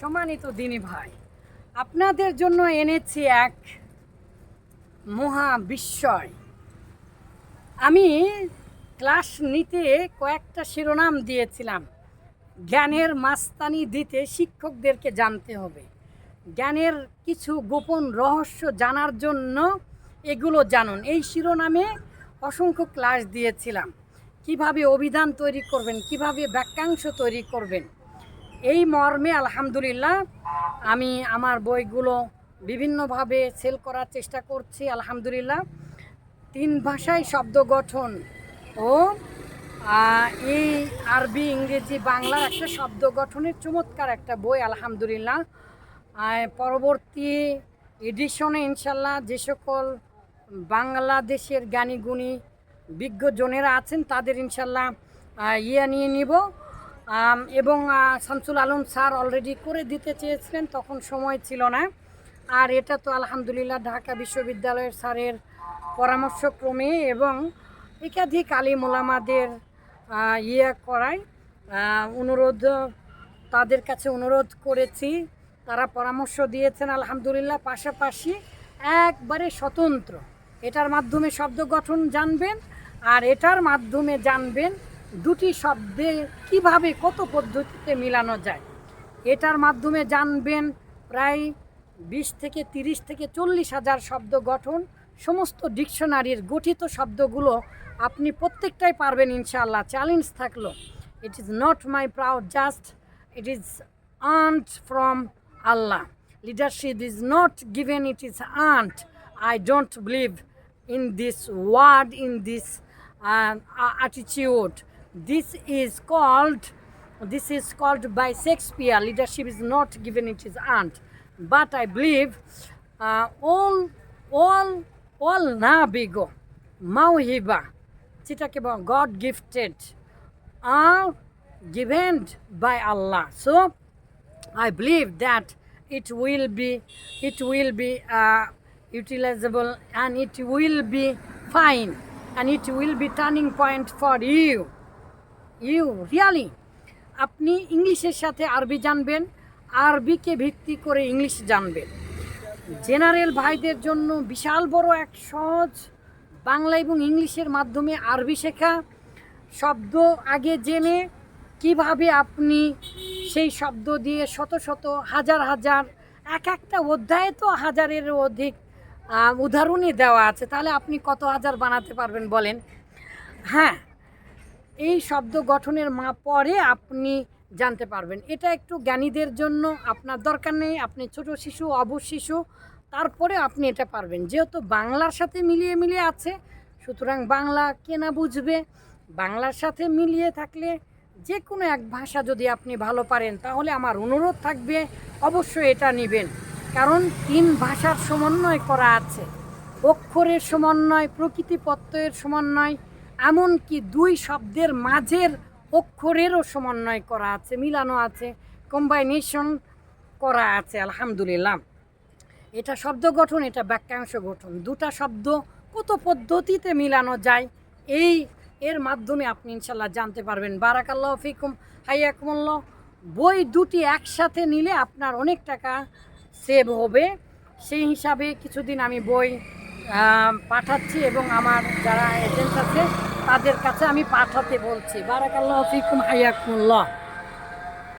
সম্মানিত দিনী ভাই, আপনাদের জন্য এনেছি এক মহা বিস্ময়। আমি ক্লাস নিতে কয়েকটা শিরোনাম দিয়েছিলাম। জ্ঞানের মাস্তানি দিতে শিক্ষকদেরকে জানতে হবে। জ্ঞানের কিছু গোপন রহস্য জানার জন্য এগুলো জানুন। এই শিরোনামে অসংখ্য ক্লাস দিয়েছিলাম। কীভাবে অভিধান তৈরি করবেন, কীভাবে বাক্যাংশ তৈরি করবেন এই মর্মে আলহামদুলিল্লাহ আমি আমার বইগুলো বিভিন্নভাবে সেল করার চেষ্টা করছি, আলহামদুলিল্লাহ। তিন ভাষায় শব্দ গঠন ও এই আরবি, ইংরেজি বাংলার একটা শব্দ গঠনের চমৎকার একটা বই, আলহামদুলিল্লাহ। পরবর্তী এডিশনে ইনশাল্লাহ যে সকল বাংলাদেশের জ্ঞানীগুণী বিজ্ঞজনেরা আছেন, তাদের ইনশাল্লাহ ইয়ে নিয়ে নিব। এবং শামসুল আলম স্যার অলরেডি করে দিতে চেয়েছিলেন, তখন সময় ছিল না। আর এটা তো আলহামদুলিল্লাহ ঢাকা বিশ্ববিদ্যালয়ের স্যারের পরামর্শক্রমে এবং একাধিক আলী মোলামাদের ইয়ে করায় অনুরোধ, তাদের কাছে অনুরোধ করেছি। তারা পরামর্শ দিয়েছেন আলহামদুলিল্লাহ, পাশাপাশি একবারে স্বতন্ত্র। এটার মাধ্যমে শব্দ গঠন জানবেন, আর এটার মাধ্যমে জানবেন দুটি শব্দে কীভাবে কত পদ্ধতিতে মিলানো যায়? এটার মাধ্যমে জানবেন প্রায় বিশ থেকে তিরিশ থেকে চল্লিশ হাজার শব্দ গঠন, সমস্ত ডিকশনারির গঠিত শব্দগুলো আপনি প্রত্যেকটাই পারবেন ইনশাআল্লাহ। চ্যালেঞ্জ থাকল it is not my proud just it is earned from Allah leadership is not given it is earned I don't believe in this word in this attitude. This is called this is called by Shakespeare. Leadership is not given; it is earned. But I believe uh, all all all nabigo, mauhiba, chitakeba, God gifted, are given by Allah. So I believe that it will be it will be uh, utilizable and it will be fine and it will be turning point for you. You really. আপনি ইংলিশের সাথে আরবি জানবেন, আরবিকে ভিত্তি করে English জানবেন। General ভাইদের জন্য বিশাল বড় এক সহজ বাংলা এবং ইংলিশের মাধ্যমে আরবি শেখা। শব্দ আগে জেনে কীভাবে আপনি সেই শব্দ দিয়ে শত শত, হাজার হাজার, এক একটা অধ্যায়ে তো হাজারের অধিক উদাহরণই দেওয়া আছে। তাহলে আপনি কত হাজার বানাতে পারবেন বলেন? হ্যাঁ এই শব্দ গঠনের মা পরে আপনি জানতে পারবেন। এটা একটু জ্ঞানীদের জন্য আপনার দরকার নেই। আপনি ছোট শিশু অবশ শিশু, তারপরে আপনি এটা পারবেন। যেহেতু বাংলার সাথে মিলিয়ে মিলিয়ে আছে, সুতরাং বাংলা কেনা বুঝবে? বাংলার সাথে মিলিয়ে থাকলে যে কোনো এক ভাষা যদি আপনি ভালো পারেন, তাহলে আমার অনুরোধ থাকবে, অবশ্যই এটা নেবেন। কারণ তিন ভাষার সমন্বয় করা আছে। অক্ষরের সমন্বয় প্রকৃতি প্রত্যয়ের সমন্বয় এমনকি দুই শব্দের মাঝের অক্ষরেরও সমন্বয় করা আছে, মিলানো আছে কম্বাইনেশন করা আছে, আলহামদুলিল্লাহ। এটা শব্দ গঠন, এটা বাক্যাংশ গঠন, দুটা শব্দ কত পদ্ধতিতে মিলানো যায়, এই এর মাধ্যমে আপনি ইনশাল্লাহ জানতে পারবেন। বারাকাল্লাহ ফিকুম, হাইয়াকুমুল্লাহ। বই দুটি একসাথে নিলে আপনার অনেক টাকা সেভ হবে। সেই হিসাবে কিছুদিন আমি বই পাঠাচ্ছি এবং আমার যারা এজেন্ট আছে তাদের কাছে আমি পাঠাতে বলছি। বারাকাল্লাহ ফিকুম হাইয়াকুমুল্লাহ